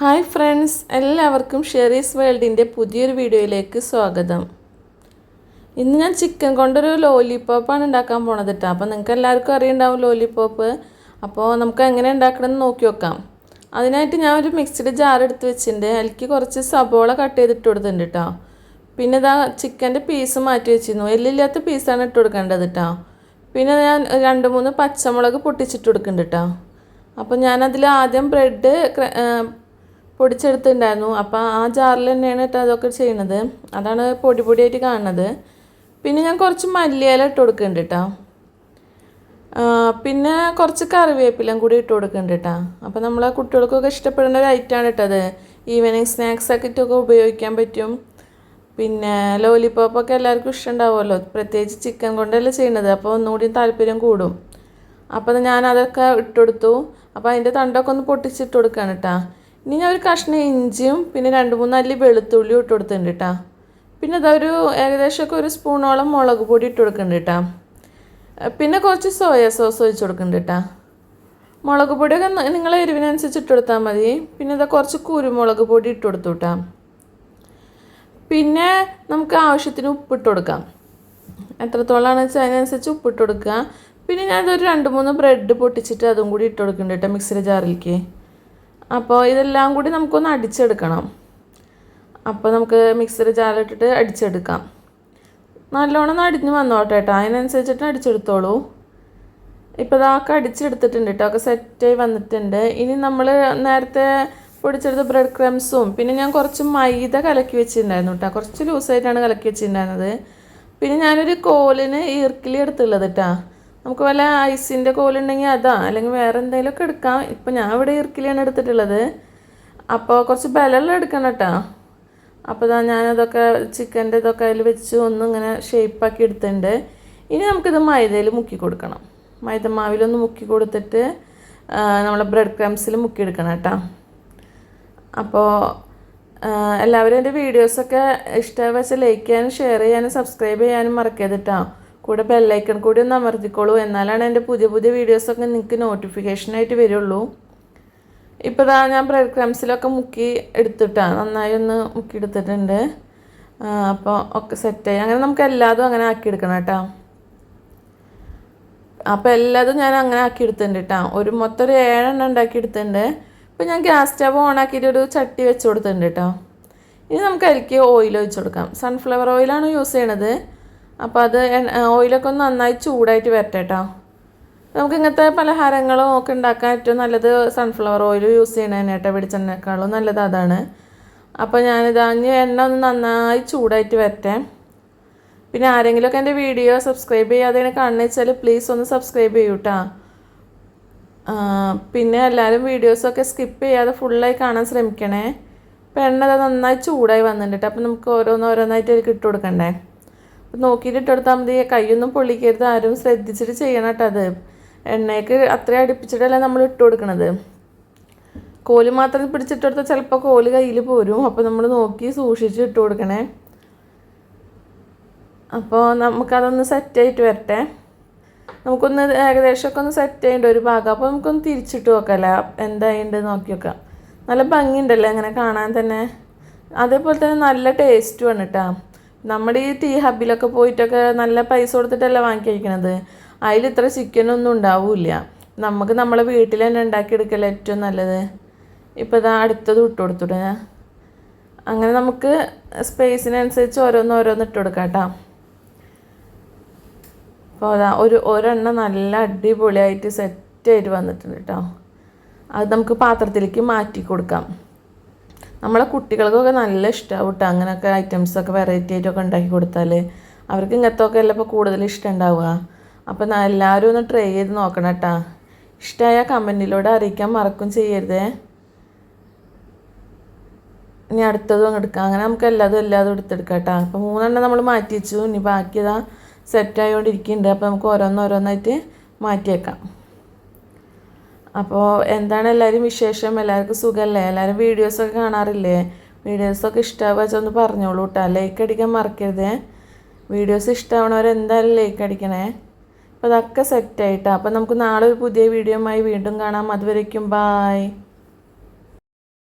Hi friends എല്ലാവർക്കും ഷെറീസ് വേൾഡിന്റെ പുതിയൊരു വീഡിയോയിലേക്ക് സ്വാഗതം. ഇന്ന് ഞാൻ ചിക്കൻ കൊണ്ടൊരു ലോലിപ്പോപ്പാണ് ഉണ്ടാക്കാൻ പോണത് കേട്ടോ അപ്പോൾ നിങ്ങൾക്ക് എല്ലാവർക്കും അറിയുണ്ടാവും ലോലിപ്പോപ്പ് അപ്പോൾ നമുക്ക് എങ്ങനെ ഉണ്ടാക്കണമെന്ന് നോക്കി വെക്കാം അതിനായിട്ട് ഞാൻ ഒരു മിക്സ്ഡ് ജാർ എടുത്ത് വെച്ചിട്ടുണ്ട്. അതിലേക്ക് കുറച്ച് സബോള കട്ട് ചെയ്തിട്ട് കൊടുത്തിട്ടുണ്ട് കേട്ടോ പിന്നെ ഇതാ ചിക്കന്റെ പീസ് മാറ്റി വെച്ചിരുന്നു. എല്ലില്ലാത്ത പീസാണ് ഇട്ട് കൊടുക്കേണ്ടത് കേട്ടോ പിന്നെ ഞാൻ രണ്ട് മൂന്ന് പച്ചമുളക് പൊട്ടിച്ചിട്ട് കൊടുക്കുന്നുണ്ട് കേട്ടോ അപ്പോൾ ഞാനതിൽ ആദ്യം ബ്രെഡ് പൊടിച്ചെടുത്തിട്ടുണ്ടായിരുന്നു. അപ്പോൾ ആ ജാറിൽ തന്നെയാണ് കേട്ടോ അതൊക്കെ ചെയ്യണത്. അതാണ് പൊടി പൊടിയായിട്ട് കാണുന്നത്. പിന്നെ ഞാൻ കുറച്ച് മല്ലിയില ഇട്ട് കൊടുക്കുന്നുണ്ട് കേട്ടോ പിന്നെ കുറച്ച് കറിവേപ്പിലും കൂടി ഇട്ട് കൊടുക്കുന്നുണ്ട് കേട്ടോ അപ്പോൾ നമ്മളെ കുട്ടികൾക്കൊക്കെ ഇഷ്ടപ്പെടുന്ന ഒരു ഐറ്റമാണ് കേട്ടത് ഈവനിങ് സ്നാക്സ് ഒക്കെ ഇട്ടൊക്കെ ഉപയോഗിക്കാൻ പറ്റും. പിന്നെ ലോലിപ്പോപ്പൊക്കെ എല്ലാവർക്കും ഇഷ്ടമുണ്ടാവുമല്ലോ. പ്രത്യേകിച്ച് ചിക്കൻ കൊണ്ടല്ലേ ചെയ്യണത്. അപ്പോൾ ഒന്നുകൂടി താല്പര്യം കൂടും. അപ്പോൾ ഞാൻ അതൊക്കെ ഇട്ടുകൊടുത്തു അപ്പോൾ അതിന്റെ തണ്ടൊക്കെ ഒന്ന് പൊട്ടിച്ചിട്ട് കൊടുക്കുകയാണ് കേട്ടോ ഇനി ഞാൻ ഒരു കഷ്ണം ഇഞ്ചിയും പിന്നെ രണ്ട് മൂന്ന് അല്ലി വെളുത്തുള്ളിയും ഇട്ട് കൊടുത്തിട്ടുണ്ട് കേട്ടോ പിന്നെ അതൊരു ഏകദേശമൊക്കെ ഒരു സ്പൂണോളം മുളക് പൊടി ഇട്ട് കൊടുക്കുന്നുണ്ട് കേട്ടോ പിന്നെ കുറച്ച് സോയ സോസ് ഒഴിച്ച് കൊടുക്കുന്നുണ്ട് കേട്ടോ മുളക് പൊടിയൊക്കെ നിങ്ങളെ എരിവിനനുസരിച്ച് ഇട്ട് കൊടുത്താൽ മതി. പിന്നെ ഇതാ കുറച്ച് കുരുമുളക് പൊടി ഇട്ട് കൊടുത്തു കേട്ടോ പിന്നെ നമുക്ക് ആവശ്യത്തിന് ഉപ്പിട്ട് കൊടുക്കാം. എത്രത്തോളമാണെന്ന് വെച്ചാൽ അതിനനുസരിച്ച് ഉപ്പിട്ട് കൊടുക്കുക. പിന്നെ ഞാനിതൊരു രണ്ട് മൂന്ന് ബ്രെഡ് പൊട്ടിച്ചിട്ട് അതും കൂടി ഇട്ട് കൊടുക്കുന്നുണ്ട് കേട്ടോ മിക്സിയുടെ ജാറിലേക്ക്. അപ്പോൾ ഇതെല്ലാം കൂടി നമുക്കൊന്ന് അടിച്ചെടുക്കണം. അപ്പോൾ നമുക്ക് മിക്സറ് ജാറിലിട്ടിട്ട് അടിച്ചെടുക്കാം. നല്ലോണം ഒന്ന് അടിഞ്ഞ് വന്നോട്ടെ കേട്ടോ അതിനനുസരിച്ചിട്ട് അടിച്ചെടുത്തോളൂ. ഇപ്പോൾ ഇതൊക്കെ അടിച്ചെടുത്തിട്ടുണ്ട് കേട്ടോ ഒക്കെ സെറ്റായി വന്നിട്ടുണ്ട്. ഇനി നമ്മൾ നേരത്തെ പൊടിച്ചെടുത്ത ബ്രെഡ് ക്രംസും പിന്നെ ഞാൻ കുറച്ച് മൈദ കലക്കി വെച്ചിട്ടുണ്ടായിരുന്നു കേട്ടോ കുറച്ച് ലൂസായിട്ടാണ് കലക്കി വെച്ചിട്ടുണ്ടായിരുന്നത്. പിന്നെ ഞാനൊരു കോലിന് ഈർക്കിലി എടുത്തുള്ളത് കേട്ടോ നമുക്ക് വല്ല ഐസിന്റെ കോലുണ്ടെങ്കിൽ അതാ അല്ലെങ്കിൽ വേറെ എന്തെങ്കിലുമൊക്കെ എടുക്കാം. ഇപ്പം ഞാൻ ഇവിടെ ഇറുക്കിലാണ് എടുത്തിട്ടുള്ളത്. അപ്പോൾ കുറച്ച് ബലമുള്ള എടുക്കണം കേട്ടോ. അപ്പോൾ ഇതാ ഞാനതൊക്കെ ചിക്കന്റെ ഇതൊക്കെ അതിൽ വെച്ച് ഒന്ന് ഇങ്ങനെ ഷേപ്പാക്കി എടുത്തിട്ടുണ്ട്. ഇനി നമുക്കിത് മൈദയിൽ മുക്കി കൊടുക്കണം. മൈദ മാവിലൊന്ന് മുക്കി കൊടുത്തിട്ട് നമ്മളെ ബ്രെഡ് ക്രംസിൽ മുക്കിയെടുക്കണം കേട്ടോ. അപ്പോൾ എല്ലാവരും എന്റെ വീഡിയോസൊക്കെ ഇഷ്ടമായി വെച്ചാൽ ലൈക്ക് ചെയ്യാനും ഷെയർ ചെയ്യാനും സബ്സ്ക്രൈബ് ചെയ്യാനും മറക്കരുത് കേട്ടോ. കൂടെ ബെല്ലൈക്കൺ കൂടി ഒന്ന് അമർത്തിക്കോളൂ. എന്നാലാണ് എന്റെ പുതിയ പുതിയ വീഡിയോസൊക്കെ നിങ്ങൾക്ക് നോട്ടിഫിക്കേഷനായിട്ട് വരുള്ളൂ. ഇപ്പോൾ ഇതാ ഞാൻ ബ്രെഡ് ക്രംസിലൊക്കെ മുക്കി എടുത്തിട്ടാണ് നന്നായി ഒന്ന് മുക്കി എടുത്തിട്ടുണ്ട്. അപ്പോൾ ഒക്കെ സെറ്റായി അങ്ങനെ നമുക്ക് എല്ലാതും അങ്ങനെ ആക്കി എടുക്കണം കേട്ടോ. അപ്പോൾ എല്ലാതും ഞാൻ അങ്ങനെ ആക്കി എടുത്തിട്ടുണ്ട് കേട്ടോ. ഒരു മൊത്തം ഒരു ഏഴെണ്ണം ഉണ്ടാക്കി എടുത്തിട്ടുണ്ട്. ഇപ്പോൾ ഞാൻ ഗ്യാസ് സ്റ്റവ് ഓൺ ആക്കിയിട്ട് ഒരു ചട്ടി വെച്ച് കൊടുത്തിട്ടുണ്ട് കേട്ടോ. ഇനി നമുക്ക് അതിലേക്ക് ഓയിൽ ഒഴിച്ചു കൊടുക്കാം. സൺഫ്ലവർ ഓയിലാണ് യൂസ് ചെയ്യണത്. അപ്പോൾ അത് ഓയിലൊക്കെ ഒന്ന് നന്നായി ചൂടായിട്ട് വരട്ടെ കേട്ടോ. നമുക്ക് ഇങ്ങനത്തെ പലഹാരങ്ങളും ഒക്കെ ഉണ്ടാക്കാൻ ഏറ്റവും നല്ലത് സൺഫ്ലവർ ഓയിൽ യൂസ് ചെയ്യണതന്നെ കേട്ടോ വെളിച്ചെണ്ണേക്കാളും നല്ലത് അതാണ്. അപ്പോൾ ഞാനിത് അഞ്ഞ് എണ്ണ ഒന്ന് നന്നായി ചൂടായിട്ട് വരട്ടെ. പിന്നെ ആരെങ്കിലുമൊക്കെ എന്റെ വീഡിയോ സബ്സ്ക്രൈബ് ചെയ്യാതെ കാണുന്ന വെച്ചാൽ പ്ലീസ് ഒന്ന് സബ്സ്ക്രൈബ് ചെയ്യൂ കേട്ടോ പിന്നെ എല്ലാവരും വീഡിയോസൊക്കെ സ്കിപ്പ് ചെയ്യാതെ ഫുള്ളായി കാണാൻ ശ്രമിക്കണേ. അപ്പോൾ എണ്ണ അത് നന്നായി ചൂടായി വന്നിട്ടുണ്ട് അപ്പോൾ നമുക്ക് ഓരോന്ന് ഓരോന്നായിട്ട് അതിൽ ഇട്ട് കൊടുക്കണ്ടേ. അപ്പോൾ നോക്കിയിട്ട് എടുത്താൽ മതി. കൈയൊന്നും പൊള്ളിക്കരുത്. ആരും ശ്രദ്ധിച്ചിട്ട് ചെയ്യണം കേട്ടോ അത്. എണ്ണയ്ക്ക് അത്രയും അടുപ്പിച്ചിട്ടല്ല നമ്മൾ ഇട്ട് കൊടുക്കണത്. കോൽ മാത്രം പിടിച്ചിട്ടെടുത്താൽ ചിലപ്പോൾ കോൽ കയ്യിൽ പോരും. അപ്പോൾ നമ്മൾ നോക്കി സൂക്ഷിച്ച് ഇട്ട് കൊടുക്കണേ. അപ്പോൾ നമുക്കതൊന്ന് സെറ്റായിട്ട് വരട്ടെ. നമുക്കൊന്ന് ഏകദേശമൊക്കെ ഒന്ന് സെറ്റ് ചെയ്യേണ്ട ഒരു ഭാഗം. അപ്പോൾ നമുക്കൊന്ന് തിരിച്ചിട്ട് നോക്കാമല്ലേ എന്തായിട്ടുണ്ട് നോക്കി നോക്കാം. നല്ല ഭംഗിയുണ്ടല്ലേ അങ്ങനെ കാണാൻ തന്നെ? അതേപോലെ തന്നെ നല്ല ടേസ്റ്റുമാണ് കേട്ടോ നമ്മുടെ ഈ ടീ ഹബിലൊക്കെ പോയിട്ടൊക്കെ നല്ല പൈസ കൊടുത്തിട്ടല്ല വാങ്ങി കഴിക്കണത് അതിൽ ഇത്ര ചിക്കനൊന്നും ഉണ്ടാവില്ല. നമുക്ക് നമ്മളെ വീട്ടിൽ തന്നെ ഉണ്ടാക്കിയെടുക്കല ഏറ്റവും നല്ലത്. ഇപ്പോൾ ഇതാ അടുത്തത് ഇട്ട് കൊടുത്തിടുക അങ്ങനെ നമുക്ക് സ്പേസിനനുസരിച്ച് ഓരോന്ന് ഓരോന്ന് ഇട്ട് കൊടുക്കാം കേട്ടോ. അപ്പോൾ അതാ ഒരു ഒരെണ്ണം നല്ല അടിപൊളിയായിട്ട് സെറ്റ് ആയിട്ട് വന്നിട്ടുണ്ട് കേട്ടോ. അത് നമുക്ക് പാത്രത്തിലേക്ക് മാറ്റി കൊടുക്കാം. നമ്മളെ കുട്ടികൾക്കൊക്കെ നല്ല ഇഷ്ടമാവും കേട്ടോ അങ്ങനെയൊക്കെ ഐറ്റംസൊക്കെ വെറൈറ്റി ആയിട്ടൊക്കെ ഉണ്ടാക്കി കൊടുത്താൽ അവർക്ക് ഇങ്ങനത്തെ ഒക്കെ അല്ല ഇപ്പോൾ കൂടുതൽ ഇഷ്ടം ഉണ്ടാവുക. അപ്പം എല്ലാവരും ഒന്ന് ട്രൈ ചെയ്ത് നോക്കണം കേട്ടോ ഇഷ്ടമായ കമന്റിലൂടെ അറിയിക്കാൻ മറക്കും ചെയ്യരുതേ. ഇനി അടുത്തതും എടുക്കാം. അങ്ങനെ നമുക്ക് എല്ലാതും എല്ലാതും എടുത്തെടുക്കാം കേട്ടോ അപ്പോൾ മൂന്നെണ്ണം നമ്മൾ മാറ്റി വെച്ചു. ഇനി ബാക്കിയതാ സെറ്റ് ആയതുകൊണ്ടിരിക്കുന്നുണ്ട് അപ്പോൾ നമുക്ക് ഓരോന്നോരോന്നായിട്ട് മാറ്റിയേക്കാം. അപ്പോൾ എന്താണ് എല്ലാവരും വിശേഷം? എല്ലാവർക്കും സുഖമല്ലേ എല്ലാവരും വീഡിയോസൊക്കെ കാണാറില്ലേ? വീഡിയോസൊക്കെ ഇഷ്ടമാവുക വെച്ചാൽ ഒന്ന് പറഞ്ഞോളൂ കേട്ടോ ലൈക്ക് അടിക്കാൻ മറക്കരുത്. വീഡിയോസ് ഇഷ്ടമാവണവരെന്തായാലും ലൈക്ക് അടിക്കണേ. അപ്പോൾ അതൊക്കെ സെറ്റായിട്ടാണ് അപ്പോൾ നമുക്ക് നാളെ ഒരു പുതിയ വീഡിയോയുമായി വീണ്ടും കാണാം. അതുവരേക്കും ബായ്